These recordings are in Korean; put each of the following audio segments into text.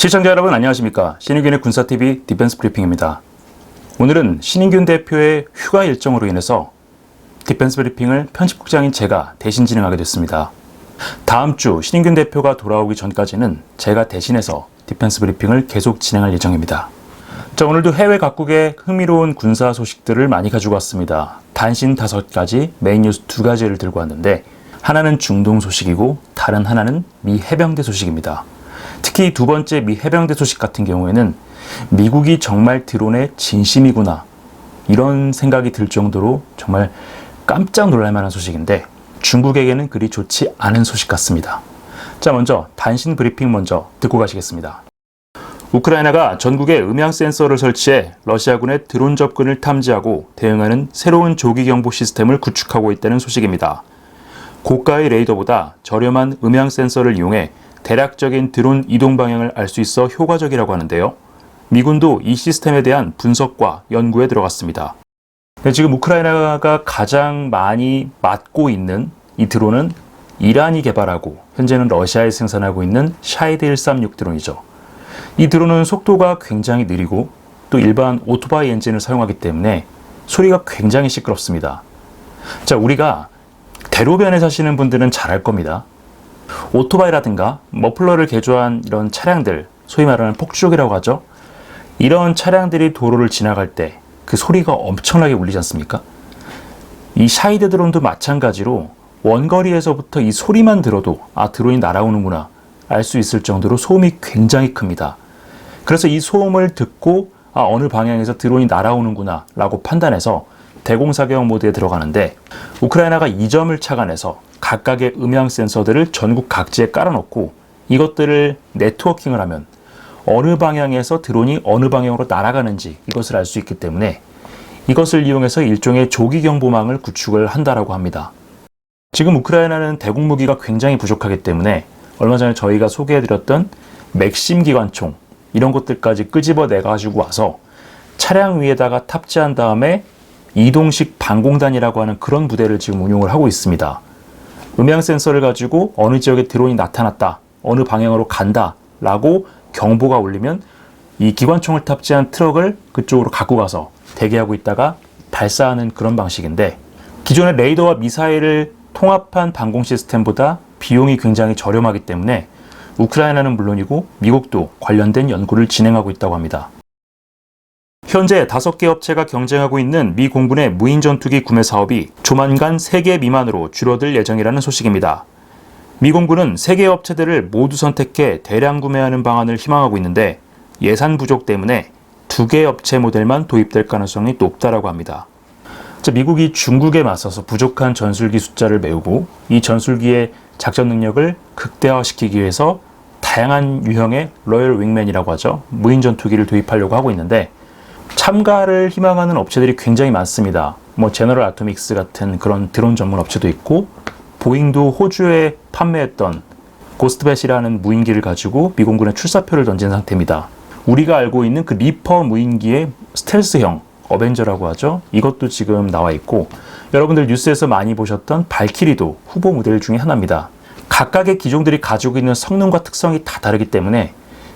시청자 여러분 안녕하십니까? 신인균의 군사TV 디펜스 브리핑입니다. 오늘은 신인균 대표의 휴가 일정으로 인해서 디펜스 브리핑을 편집국장인 제가 대신 진행하게 됐습니다. 다음 주 신인균 대표가 돌아오기 전까지는 제가 대신해서 디펜스 브리핑을 계속 진행할 예정입니다. 자 오늘도 해외 각국의 흥미로운 군사 소식들을 많이 가지고 왔습니다. 단신 다섯 가지 메인 뉴스 두 가지를 들고 왔는데 하나는 중동 소식이고 다른 하나는 미 해병대 소식입니다 특히 두 번째 미 해병대 소식 같은 경우에는 미국이 정말 드론의 진심이구나 이런 생각이 들 정도로 정말 깜짝 놀랄 만한 소식인데 중국에게는 그리 좋지 않은 소식 같습니다. 자 먼저 단신 브리핑 먼저 듣고 가시겠습니다. 우크라이나가 전국에 음향 센서를 설치해 러시아군의 드론 접근을 탐지하고 대응하는 새로운 조기 경보 시스템을 구축하고 있다는 소식입니다. 고가의 레이더보다 저렴한 음향 센서를 이용해 대략적인 드론 이동 방향을 알 수 있어 효과적이라고 하는데요. 미군도 이 시스템에 대한 분석과 연구에 들어갔습니다. 네, 지금 우크라이나가 가장 많이 맞고 있는 이 드론은 이란이 개발하고 현재는 러시아에 생산하고 있는 샤이드 136 드론이죠. 이 드론은 속도가 굉장히 느리고 또 일반 오토바이 엔진을 사용하기 때문에 소리가 굉장히 시끄럽습니다. 자, 우리가 대로변에 사시는 분들은 잘 알 겁니다. 오토바이라든가 머플러를 개조한 이런 차량들, 소위 말하는 폭주족이라고 하죠. 이런 차량들이 도로를 지나갈 때 그 소리가 엄청나게 울리지 않습니까? 이 샤이드 드론도 마찬가지로 원거리에서부터 이 소리만 들어도 아 드론이 날아오는구나 알 수 있을 정도로 소음이 굉장히 큽니다. 그래서 이 소음을 듣고 아 어느 방향에서 드론이 날아오는구나 라고 판단해서 대공사격 모드에 들어가는데 우크라이나가 이 점을 착안해서 각각의 음향 센서들을 전국 각지에 깔아놓고 이것들을 네트워킹을 하면 어느 방향에서 드론이 어느 방향으로 날아가는지 이것을 알 수 있기 때문에 이것을 이용해서 일종의 조기 경보망을 구축을 한다라고 합니다. 지금 우크라이나는 대공 무기가 굉장히 부족하기 때문에 얼마 전에 저희가 소개해드렸던 맥심 기관총 이런 것들까지 끄집어내 가지고 와서 차량 위에다가 탑재한 다음에 이동식 방공단이라고 하는 그런 부대를 지금 운용을 하고 있습니다. 음향 센서를 가지고 어느 지역에 드론이 나타났다, 어느 방향으로 간다 라고 경보가 울리면 이 기관총을 탑재한 트럭을 그쪽으로 갖고 가서 대기하고 있다가 발사하는 그런 방식인데 기존의 레이더와 미사일을 통합한 방공 시스템보다 비용이 굉장히 저렴하기 때문에 우크라이나는 물론이고 미국도 관련된 연구를 진행하고 있다고 합니다. 현재 다섯 개 업체가 경쟁하고 있는 미 공군의 무인 전투기 구매 사업이 조만간 3개 미만으로 줄어들 예정이라는 소식입니다. 미 공군은 3개 업체들을 모두 선택해 대량 구매하는 방안을 희망하고 있는데 예산 부족 때문에 2개 업체 모델만 도입될 가능성이 높다라고 합니다. 자, 미국이 중국에 맞서서 부족한 전술기 숫자를 메우고 이 전술기의 작전 능력을 극대화시키기 위해서 다양한 유형의 로열 윙맨이라고 하죠. 무인 전투기를 도입하려고 하고 있는데 참가를 희망하는 업체들이 굉장히 많습니다. 뭐 제너럴 아토믹스 같은 그런 드론 전문 업체도 있고 보잉도 호주에 판매했던 고스트벳이라는 무인기를 가지고 미공군에 출사표를 던진 상태입니다. 우리가 알고 있는 그 리퍼 무인기의 스텔스형 어벤져라고 하죠. 이것도 지금 나와 있고 여러분들 뉴스에서 많이 보셨던 발키리도 후보 모델 중에 하나입니다. 각각의 기종들이 가지고 있는 성능과 특성이 다 다르기 때문에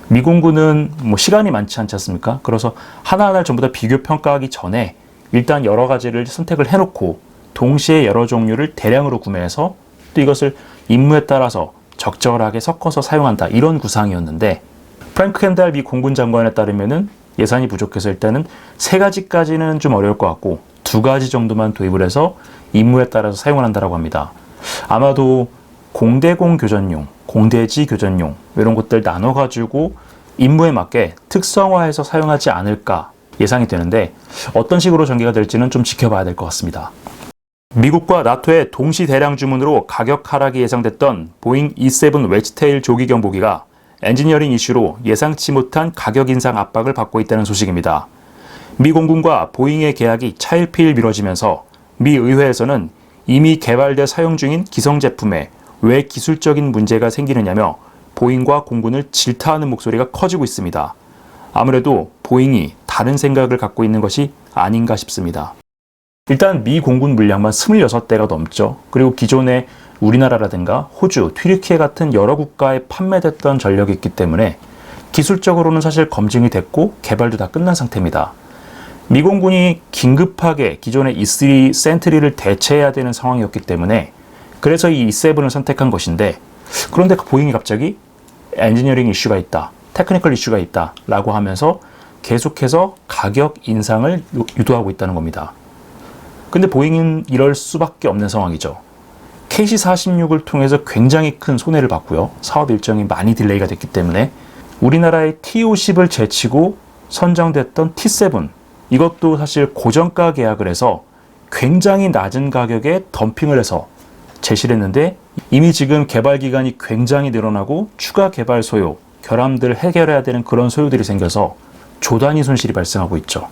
미공군은 뭐 시간이 많지 않지 않습니까? 그래서 하나하나를 전부 다 비교 평가하기 전에 일단 여러 가지를 선택을 해놓고 동시에 여러 종류를 대량으로 구매해서 또 이것을 임무에 따라서 적절하게 섞어서 사용한다 이런 구상이었는데 프랭크 켄달 미 공군 장관에 따르면은 예산이 부족해서 일단은 세 가지까지는 좀 어려울 것 같고 두 가지 정도만 도입을 해서 임무에 따라서 사용을 한다라고 합니다. 아마도 공대공 교전용, 공대지 교전용 이런 것들 나눠가지고 임무에 맞게 특성화해서 사용하지 않을까 예상이 되는데 어떤 식으로 전개가 될지는 좀 지켜봐야 될 것 같습니다. 미국과 나토의 동시 대량 주문으로 가격 하락이 예상됐던 보잉 E7 웨지테일 조기 경보기가 엔지니어링 이슈로 예상치 못한 가격 인상 압박을 받고 있다는 소식입니다. 미 공군과 보잉의 계약이 차일피일 미뤄지면서 미 의회에서는 이미 개발돼 사용 중인 기성 제품에 왜 기술적인 문제가 생기느냐며 보잉과 공군을 질타하는 목소리가 커지고 있습니다. 아무래도 보잉이 다른 생각을 갖고 있는 것이 아닌가 싶습니다. 일단 미 공군 물량만 26대가 넘죠. 그리고 기존에 우리나라라든가 호주, 튀르키예 같은 여러 국가에 판매됐던 전력이 있기 때문에 기술적으로는 사실 검증이 됐고 개발도 다 끝난 상태입니다. 미 공군이 긴급하게 기존의 E3 센트리를 대체해야 되는 상황이었기 때문에 그래서 이 E7을 선택한 것인데 그런데 그 보잉이 갑자기 엔지니어링 이슈가 있다, 테크니컬 이슈가 있다 라고 하면서 계속해서 가격 인상을 유- 유도하고 있다는 겁니다. 근데 보잉은 이럴 수밖에 없는 상황이죠. KC-46을 통해서 굉장히 큰 손해를 봤고요. 사업 일정이 많이 딜레이가 됐기 때문에 우리나라의 T50을 제치고 선정됐던 T7 이것도 사실 고정가 계약을 해서 굉장히 낮은 가격에 덤핑을 해서 제시를 했는데 이미 지금 개발 기간이 굉장히 늘어나고 추가 개발 소요, 결함들을 해결해야 되는 그런 소요들이 생겨서 조단위 손실이 발생하고 있죠.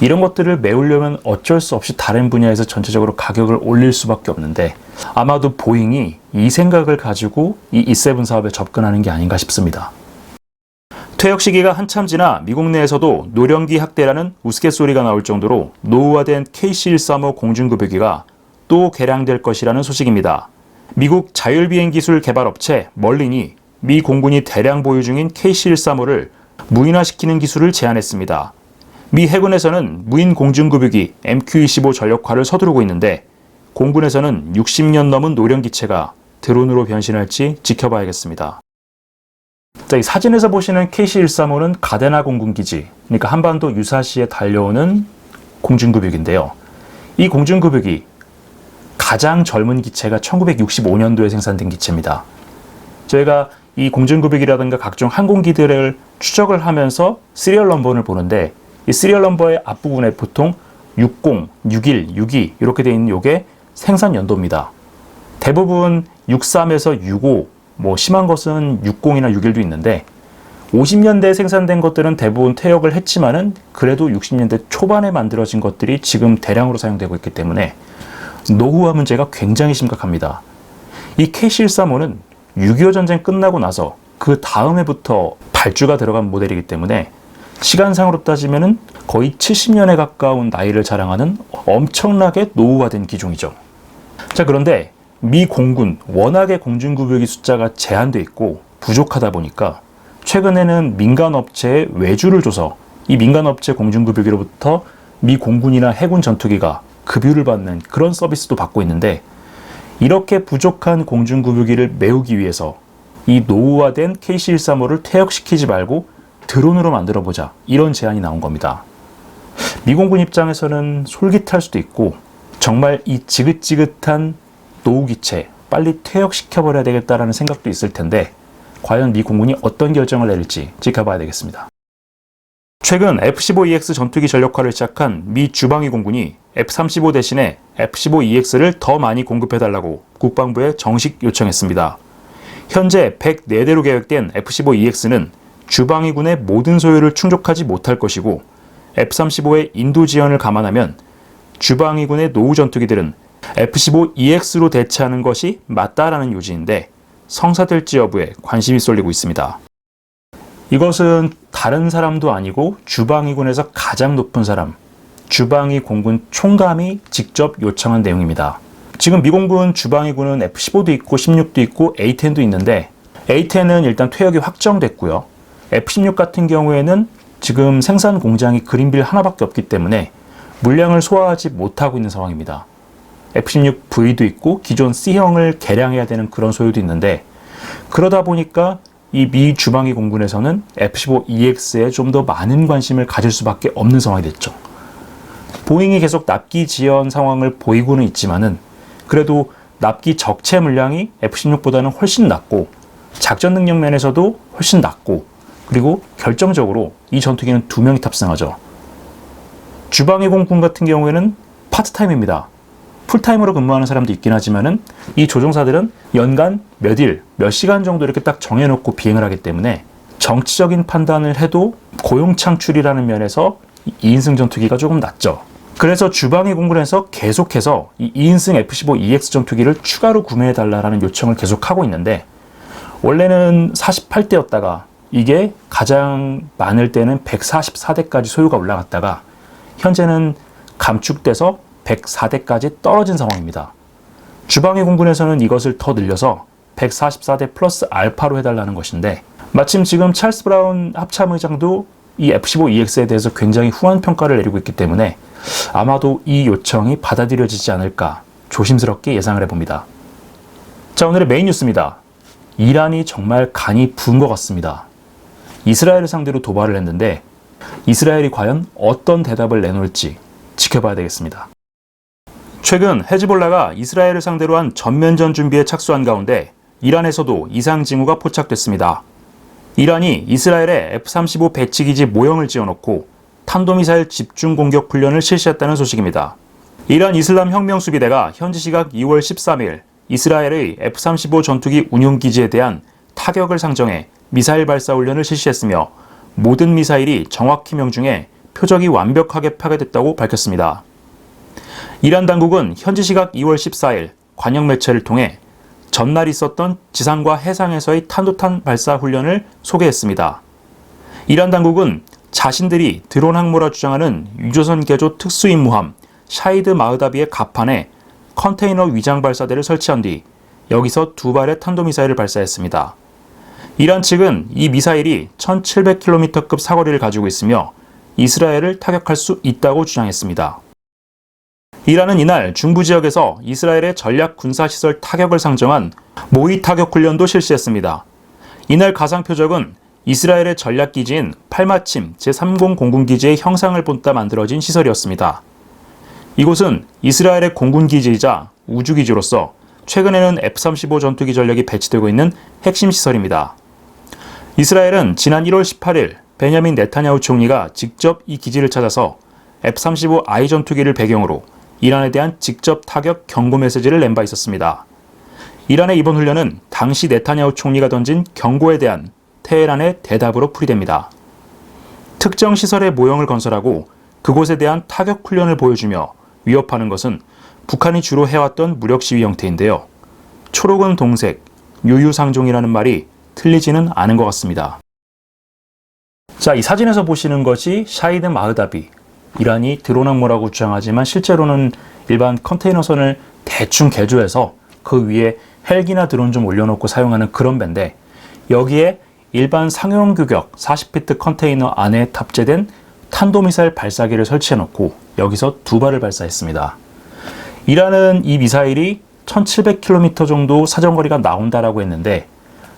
이런 것들을 메우려면 어쩔 수 없이 다른 분야에서 전체적으로 가격을 올릴 수밖에 없는데 아마도 보잉이 이 생각을 가지고 이 E7 사업에 접근하는 게 아닌가 싶습니다. 퇴역 시기가 한참 지나 미국 내에서도 노령기 학대라는 우스갯소리가 나올 정도로 노후화된 KC-135 공중급유기가 또 개량될 것이라는 소식입니다. 미국 자율비행 기술 개발 업체 멀린이 미 공군이 대량 보유 중인 KC-135를 무인화시키는 기술을 제안했습니다. 미 해군에서는 무인 공중급유기 MQ-25 전력화를 서두르고 있는데 공군에서는 60년 넘은 노령 기체가 드론으로 변신할지 지켜봐야겠습니다. 자, 이 사진에서 보시는 KC-135는 가데나 공군기지, 그러니까 한반도 유사시에 달려오는 공중급유기인데요. 이 공중급유기 가장 젊은 기체가 1965년도에 생산된 기체입니다. 저희가 이 공중급유기라든가 각종 항공기들을 추적을 하면서 시리얼 넘버를 보는데 이 시리얼 넘버의 앞부분에 보통 60, 61, 62 이렇게 되어 있는 요게 생산 연도입니다. 대부분 63에서 65, 뭐 심한 것은 60이나 61도 있는데 50년대에 생산된 것들은 대부분 퇴역을 했지만은 그래도 60년대 초반에 만들어진 것들이 지금 대량으로 사용되고 있기 때문에 노후화 문제가 굉장히 심각합니다. 이 KC-135는 6.25 전쟁 끝나고 나서 그 다음 해부터 발주가 들어간 모델이기 때문에 시간상으로 따지면은 거의 70년에 가까운 나이를 자랑하는 엄청나게 노후화된 기종이죠. 자, 그런데 미 공군 워낙에 공중급유기 숫자가 제한돼 있고 부족하다 보니까 최근에는 민간 업체에 외주를 줘서 이 민간 업체 공중급유기로부터 미 공군이나 해군 전투기가 급유를 받는 그런 서비스도 받고 있는데 이렇게 부족한 공중급유기를 메우기 위해서 이 노후화된 KC-135를 퇴역시키지 말고 드론으로 만들어 보자 이런 제안이 나온 겁니다. 미공군 입장에서는 솔깃할 수도 있고 정말 이 지긋지긋한 노후 기체 빨리 퇴역시켜 버려야 되겠다라는 생각도 있을 텐데 과연 미 공군이 어떤 결정을 내릴지 지켜봐야 되겠습니다. 최근 F-15EX 전투기 전력화를 시작한 미 주방위 공군이 F-35 대신에 F-15EX를 더 많이 공급해달라고 국방부에 정식 요청했습니다. 현재 104대로 계획된 F-15EX는 주방위군의 모든 소요를 충족하지 못할 것이고 F-35의 인도 지원을 감안하면 주방위군의 노후 전투기들은 F-15EX로 대체하는 것이 맞다라는 요지인데 성사될지 여부에 관심이 쏠리고 있습니다. 이것은 다른 사람도 아니고 주방위군에서 가장 높은 사람, 주방위 공군 총감이 직접 요청한 내용입니다. 지금 미공군 주방위군은 F-15도 있고 16도 있고 A-10도 있는데 A-10은 일단 퇴역이 확정됐고요. F-16 같은 경우에는 지금 생산 공장이 그린빌 하나밖에 없기 때문에 물량을 소화하지 못하고 있는 상황입니다. F-16V도 있고 기존 C형을 개량해야 되는 그런 소요도 있는데 그러다 보니까 이 미 주방위 공군에서는 F-15EX에 좀 더 많은 관심을 가질 수밖에 없는 상황이 됐죠. 보잉이 계속 납기 지연 상황을 보이고는 있지만은 그래도 납기 적체 물량이 F-16보다는 훨씬 낮고 작전 능력 면에서도 훨씬 낮고 그리고 결정적으로 이 전투기는 두 명이 탑승하죠. 주방위 공군 같은 경우에는 파트타임입니다. 풀타임으로 근무하는 사람도 있긴 하지만은 이 조종사들은 연간 몇 일, 몇 시간 정도 이렇게 딱 정해놓고 비행을 하기 때문에 정치적인 판단을 해도 고용 창출이라는 면에서 2인승 전투기가 조금 낮죠. 그래서 주방위 공군에서 계속해서 이 2인승 F-15EX 전투기를 추가로 구매해달라는 요청을 계속하고 있는데 원래는 48대였다가 이게 가장 많을 때는 144대까지 소요가 올라갔다가 현재는 감축돼서 104대까지 떨어진 상황입니다. 주방위 공군에서는 이것을 더 늘려서 144대 플러스 알파로 해달라는 것인데 마침 지금 찰스 브라운 합참의장도 이 F-15EX에 대해서 굉장히 후한 평가를 내리고 있기 때문에 아마도 이 요청이 받아들여지지 않을까 조심스럽게 예상을 해봅니다. 자, 오늘의 메인 뉴스입니다. 이란이 정말 간이 부은 것 같습니다. 이스라엘을 상대로 도발을 했는데 이스라엘이 과연 어떤 대답을 내놓을지 지켜봐야 되겠습니다. 최근 헤즈볼라가 이스라엘을 상대로 한 전면전 준비에 착수한 가운데 이란에서도 이상 징후가 포착됐습니다. 이란이 이스라엘에 F-35 배치기지 모형을 지어놓고 탄도미사일 집중 공격 훈련을 실시했다는 소식입니다. 이란 이슬람 혁명 수비대가 현지 시각 2월 13일 이스라엘의 F-35 전투기 운용기지에 대한 타격을 상정해 미사일 발사 훈련을 실시했으며 모든 미사일이 정확히 명중해 표적이 완벽하게 파괴됐다고 밝혔습니다. 이란 당국은 현지 시각 2월 14일 관영 매체를 통해 전날 있었던 지상과 해상에서의 탄도탄 발사 훈련을 소개했습니다. 이란 당국은 자신들이 드론 항모라 주장하는 유조선 개조 특수임무함 샤이드 마흐다비의 갑판에 컨테이너 위장 발사대를 설치한 뒤 여기서 두 발의 탄도미사일을 발사했습니다. 이란 측은 이 미사일이 1700km급 사거리를 가지고 있으며 이스라엘을 타격할 수 있다고 주장했습니다. 이란은 이날 중부 지역에서 이스라엘의 전략 군사시설 타격을 상정한 모의 타격 훈련도 실시했습니다. 이날 가상 표적은 이스라엘의 전략 기지인 팔마침 제30 공군기지의 형상을 본따 만들어진 시설이었습니다. 이곳은 이스라엘의 공군기지이자 우주기지로서 최근에는 F-35 전투기 전력이 배치되고 있는 핵심 시설입니다. 이스라엘은 지난 1월 18일 베냐민 네타냐후 총리가 직접 이 기지를 찾아서 F-35I 전투기를 배경으로 이란에 대한 직접 타격 경고 메시지를 낸 바 있었습니다. 이란의 이번 훈련은 당시 네타냐후 총리가 던진 경고에 대한 테헤란의 대답으로 풀이됩니다. 특정 시설의 모형을 건설하고 그곳에 대한 타격 훈련을 보여주며 위협하는 것은 북한이 주로 해왔던 무력 시위 형태인데요. 초록은 동색, 유유상종이라는 말이 틀리지는 않은 것 같습니다. 자, 이 사진에서 보시는 것이 샤이드 마흐다비, 이란이 드론 항모라고 주장하지만 실제로는 일반 컨테이너선을 대충 개조해서 그 위에 헬기나 드론 좀 올려놓고 사용하는 그런 배인데 여기에 일반 상용 규격 40피트 컨테이너 안에 탑재된 탄도미사일 발사기를 설치해놓고 여기서 두 발을 발사했습니다. 이란은 이 미사일이 1700km 정도 사정거리가 나온다라고 했는데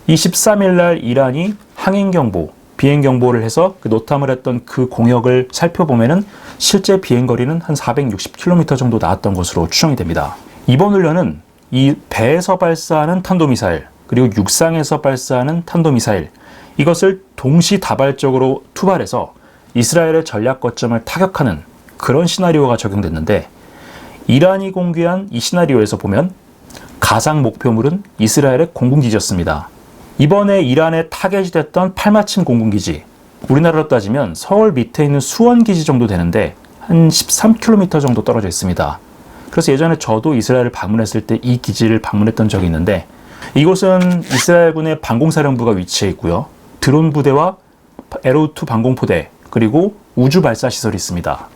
이 13일 날 이란이 항행 경보, 비행 경보를 해서 그 노탐을 했던 그 공역을 살펴보면은 실제 비행 거리는 한 460km 정도 나왔던 것으로 추정이 됩니다. 이번 훈련은 이 배에서 발사하는 탄도미사일 그리고 육상에서 발사하는 탄도미사일 이것을 동시다발적으로 투발해서 이스라엘의 전략 거점을 타격하는 그런 시나리오가 적용됐는데 이란이 공개한 이 시나리오에서 보면 가상 목표물은 이스라엘의 공군기지였습니다. 이번에 이란에 타겟이 됐던 팔마침 공군기지 우리나라로 따지면 서울 밑에 있는 수원기지 정도 되는데 한 13km 정도 떨어져 있습니다. 그래서 예전에 저도 이스라엘을 방문했을 때 이 기지를 방문했던 적이 있는데 이곳은 이스라엘군의 방공사령부가 위치해 있고요. 드론 부대와 에로2 방공포대 그리고 우주 발사 시설이 있습니다.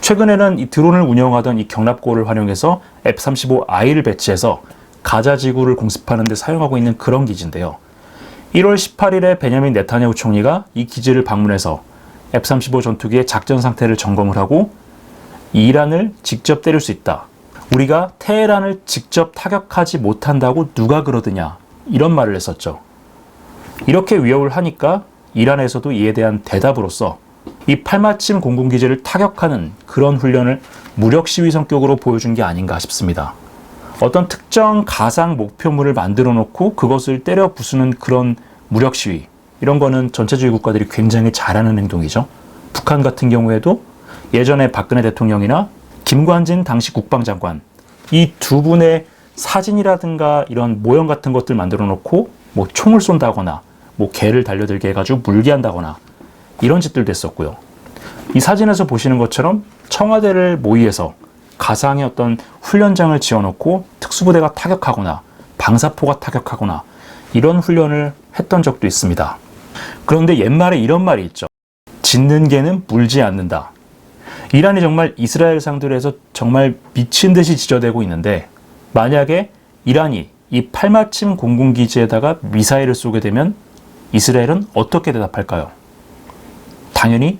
최근에는 이 드론을 운영하던 이 경납고를 활용해서 F-35I를 배치해서 가자 지구를 공습하는 데 사용하고 있는 그런 기지인데요. 1월 18일에 베냐민 네타냐후 총리가 이 기지를 방문해서 F-35 전투기의 작전 상태를 점검을 하고 이란을 직접 때릴 수 있다. 우리가 테헤란을 직접 타격하지 못한다고 누가 그러느냐. 이런 말을 했었죠. 이렇게 위협을 하니까 이란에서도 이에 대한 대답으로서 이 팔마침 공군기지를 타격하는 그런 훈련을 무력 시위 성격으로 보여준 게 아닌가 싶습니다. 어떤 특정 가상 목표물을 만들어 놓고 그것을 때려 부수는 그런 무력 시위 이런 거는 전체주의 국가들이 굉장히 잘하는 행동이죠. 북한 같은 경우에도 예전에 박근혜 대통령이나 김관진 당시 국방장관 이 두 분의 사진이라든가 이런 모형 같은 것들 만들어 놓고 뭐 총을 쏜다거나 뭐 개를 달려들게 해가지고 물게 한다거나 이런 짓들도 했었고요. 이 사진에서 보시는 것처럼 청와대를 모의해서 가상의 어떤 훈련장을 지어놓고 특수부대가 타격하거나 방사포가 타격하거나 이런 훈련을 했던 적도 있습니다. 그런데 옛말에 이런 말이 있죠. 짖는 개는 물지 않는다. 이란이 정말 이스라엘 상대로 해서 정말 미친 듯이 지저대고 있는데 만약에 이란이 이 팔마침 공군기지에다가 미사일을 쏘게 되면 이스라엘은 어떻게 대답할까요? 당연히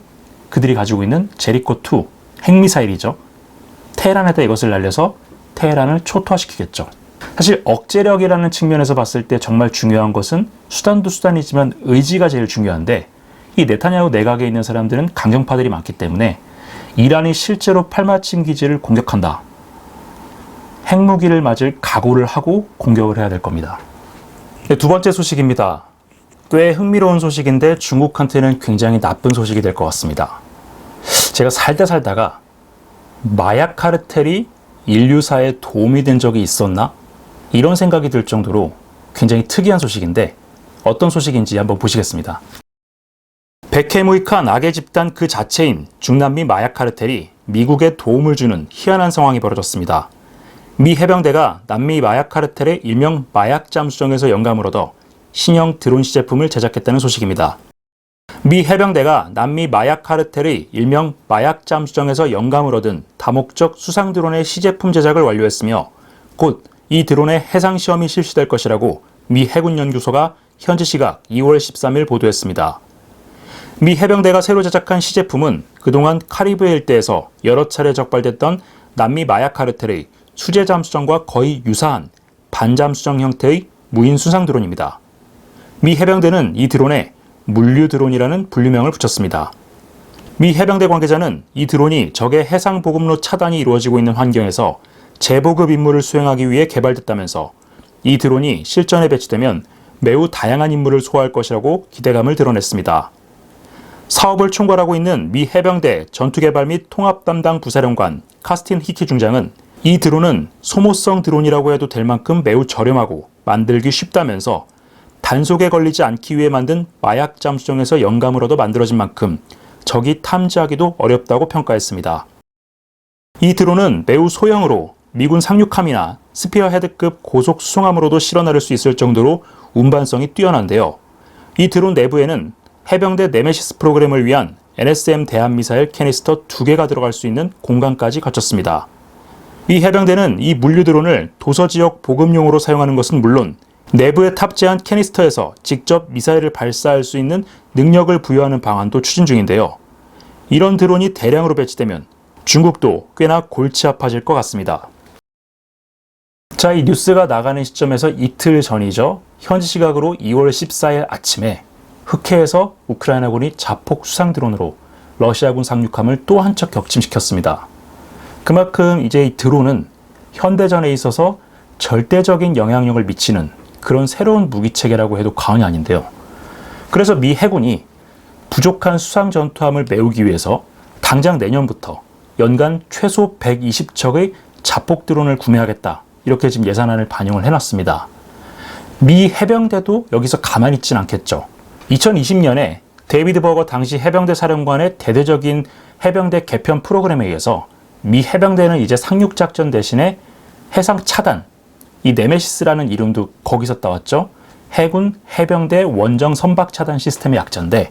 그들이 가지고 있는 제리코2 핵미사일이죠. 테헤란에다 이것을 날려서 테헤란을 초토화시키겠죠. 사실 억제력이라는 측면에서 봤을 때 정말 중요한 것은 수단도 수단이지만 의지가 제일 중요한데 이 네타냐후 내각에 있는 사람들은 강경파들이 많기 때문에 이란이 실제로 팔마침 기지를 공격한다. 핵무기를 맞을 각오를 하고 공격을 해야 될 겁니다. 네, 두 번째 소식입니다. 꽤 흥미로운 소식인데 중국한테는 굉장히 나쁜 소식이 될 것 같습니다. 제가 살다 살다가 마약 카르텔이 인류사에 도움이 된 적이 있었나? 이런 생각이 들 정도로 굉장히 특이한 소식인데 어떤 소식인지 한번 보시겠습니다. 백해무익한 악의 집단 그 자체인 중남미 마약 카르텔이 미국에 도움을 주는 희한한 상황이 벌어졌습니다. 미 해병대가 남미 마약 카르텔의 일명 마약 잠수정에서 영감을 얻어 신형 드론 시제품을 제작했다는 소식입니다. 미 해병대가 남미 마약 카르텔의 일명 마약 잠수정에서 영감을 얻은 다목적 수상 드론의 시제품 제작을 완료했으며 곧 이 드론의 해상 시험이 실시될 것이라고 미 해군 연구소가 현지 시각 2월 13일 보도했습니다. 미 해병대가 새로 제작한 시제품은 그동안 카리브해 일대에서 여러 차례 적발됐던 남미 마약 카르텔의 수제 잠수정과 거의 유사한 반잠수정 형태의 무인 수상 드론입니다. 미 해병대는 이 드론에 물류 드론이라는 분류명을 붙였습니다. 미 해병대 관계자는 이 드론이 적의 해상 보급로 차단이 이루어지고 있는 환경에서 재보급 임무를 수행하기 위해 개발됐다면서 이 드론이 실전에 배치되면 매우 다양한 임무를 소화할 것이라고 기대감을 드러냈습니다. 사업을 총괄하고 있는 미 해병대 전투개발 및 통합 담당 부사령관 카스틴 히키 중장은 이 드론은 소모성 드론이라고 해도 될 만큼 매우 저렴하고 만들기 쉽다면서 단속에 걸리지 않기 위해 만든 마약 잠수정에서 얻어 만들어진 만큼 적이 탐지하기도 어렵다고 평가했습니다. 이 드론은 매우 소형으로 미군 상륙함이나 스피어 헤드급 고속 수송함으로도 실어 나를 수 있을 정도로 운반성이 뛰어난데요. 이 드론 내부에는 해병대 네메시스 프로그램을 위한 NSM 대함 미사일 캐니스터 두 개가 들어갈 수 있는 공간까지 갖췄습니다. 이 해병대는 이 물류 드론을 도서 지역 보급용으로 사용하는 것은 물론 내부에 탑재한 캐니스터에서 직접 미사일을 발사할 수 있는 능력을 부여하는 방안도 추진 중인데요. 이런 드론이 대량으로 배치되면 중국도 꽤나 골치 아파질 것 같습니다. 자, 이 뉴스가 나가는 시점에서 이틀 전이죠. 현지 시각으로 2월 14일 아침에 흑해에서 우크라이나군이 자폭 수상 드론으로 러시아군 상륙함을 또 한 척 격침시켰습니다. 그만큼 이제 이 드론은 현대전에 있어서 절대적인 영향력을 미치는 그런 새로운 무기 체계라고 해도 과언이 아닌데요. 그래서 미 해군이 부족한 수상 전투함을 메우기 위해서 당장 내년부터 연간 최소 120척의 자폭 드론을 구매하겠다. 이렇게 지금 예산안을 반영을 해놨습니다. 미 해병대도 여기서 가만히 있진 않겠죠. 2020년에 데이비드 버거 당시 해병대 사령관의 대대적인 해병대 개편 프로그램에 의해서 미 해병대는 이제 상륙작전 대신에 해상 차단, 이 네메시스라는 이름도 거기서 따왔죠. 해군 해병대 원정 선박 차단 시스템의 약자인데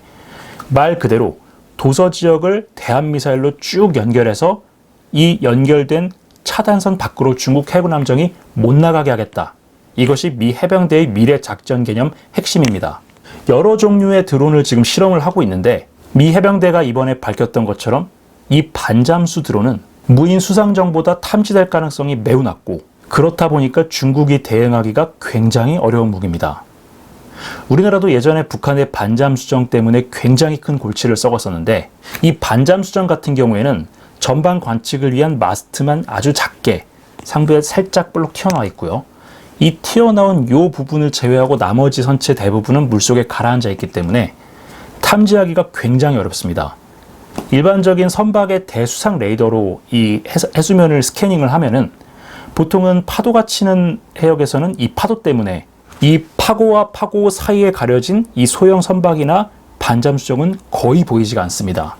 말 그대로 도서 지역을 대한 미사일로 쭉 연결해서 이 연결된 차단선 밖으로 중국 해군 함정이 못 나가게 하겠다. 이것이 미 해병대의 미래 작전 개념 핵심입니다. 여러 종류의 드론을 지금 실험을 하고 있는데 미 해병대가 이번에 밝혔던 것처럼 이 반잠수 드론은 무인 수상정보다 탐지될 가능성이 매우 낮고 그렇다 보니까 중국이 대응하기가 굉장히 어려운 무기입니다. 우리나라도 예전에 북한의 반잠수정 때문에 굉장히 큰 골치를 썩었었는데 이 반잠수정 같은 경우에는 전방 관측을 위한 마스트만 아주 작게 상부에 살짝 볼록 튀어나와 있고요. 이 튀어나온 요 부분을 제외하고 나머지 선체 대부분은 물속에 가라앉아 있기 때문에 탐지하기가 굉장히 어렵습니다. 일반적인 선박의 대수상 레이더로 이 해수면을 스캐닝을 하면은 보통은 파도가 치는 해역에서는 이 파도 때문에 이 파고와 파고 사이에 가려진 이 소형 선박이나 반잠수정은 거의 보이지가 않습니다.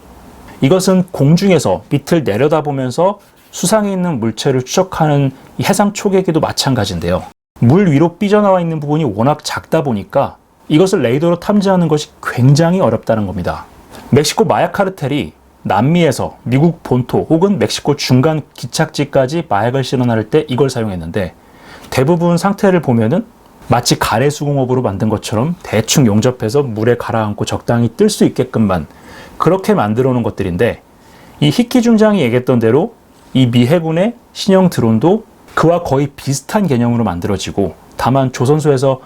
이것은 공중에서 밑을 내려다보면서 수상에 있는 물체를 추적하는 해상 초계기도 마찬가지인데요. 물 위로 삐져나와 있는 부분이 워낙 작다 보니까 이것을 레이더로 탐지하는 것이 굉장히 어렵다는 겁니다. 멕시코 마약 카르텔이 남미에서 미국 본토 혹은 멕시코 중간 기착지까지 마약을 실어나를 때 이걸 사용했는데 대부분 상태를 보면은 마치 가래 수공업으로 만든 것처럼 대충 용접해서 물에 가라앉고 적당히 뜰 수 있게끔만 그렇게 만들어 놓은 것들인데 이 히키 중장이 얘기했던 대로 이 미 해군의 신형 드론도 그와 거의 비슷한 개념으로 만들어지고 다만 조선소에서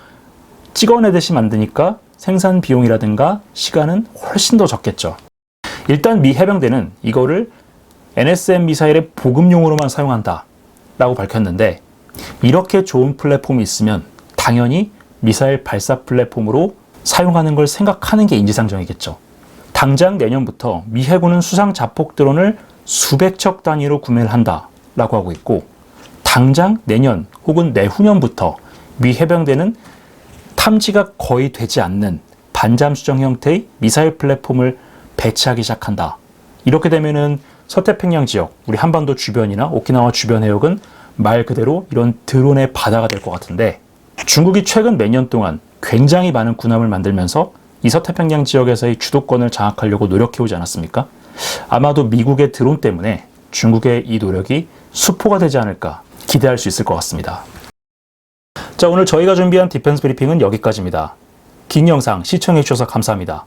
찍어내듯이 만드니까 생산 비용이라든가 시간은 훨씬 더 적겠죠. 일단 미 해병대는 이거를 NSM 미사일의 보급용으로만 사용한다 라고 밝혔는데 이렇게 좋은 플랫폼이 있으면 당연히 미사일 발사 플랫폼으로 사용하는 걸 생각하는 게 인지상정이겠죠. 당장 내년부터 미 해군은 수상 자폭 드론을 수백 척 단위로 구매를 한다라고 하고 있고 당장 내년 혹은 내후년부터 미 해병대는 탐지가 거의 되지 않는 반잠 수정 형태의 미사일 플랫폼을 배치하기 시작한다. 이렇게 되면은 서태평양 지역, 우리 한반도 주변이나 오키나와 주변 해역은 말 그대로 이런 드론의 바다가 될 것 같은데 중국이 최근 몇 년 동안 굉장히 많은 군함을 만들면서 이 서태평양 지역에서의 주도권을 장악하려고 노력해오지 않았습니까? 아마도 미국의 드론 때문에 중국의 이 노력이 수포가 되지 않을까 기대할 수 있을 것 같습니다. 자, 오늘 저희가 준비한 디펜스 브리핑은 여기까지입니다. 긴 영상 시청해주셔서 감사합니다.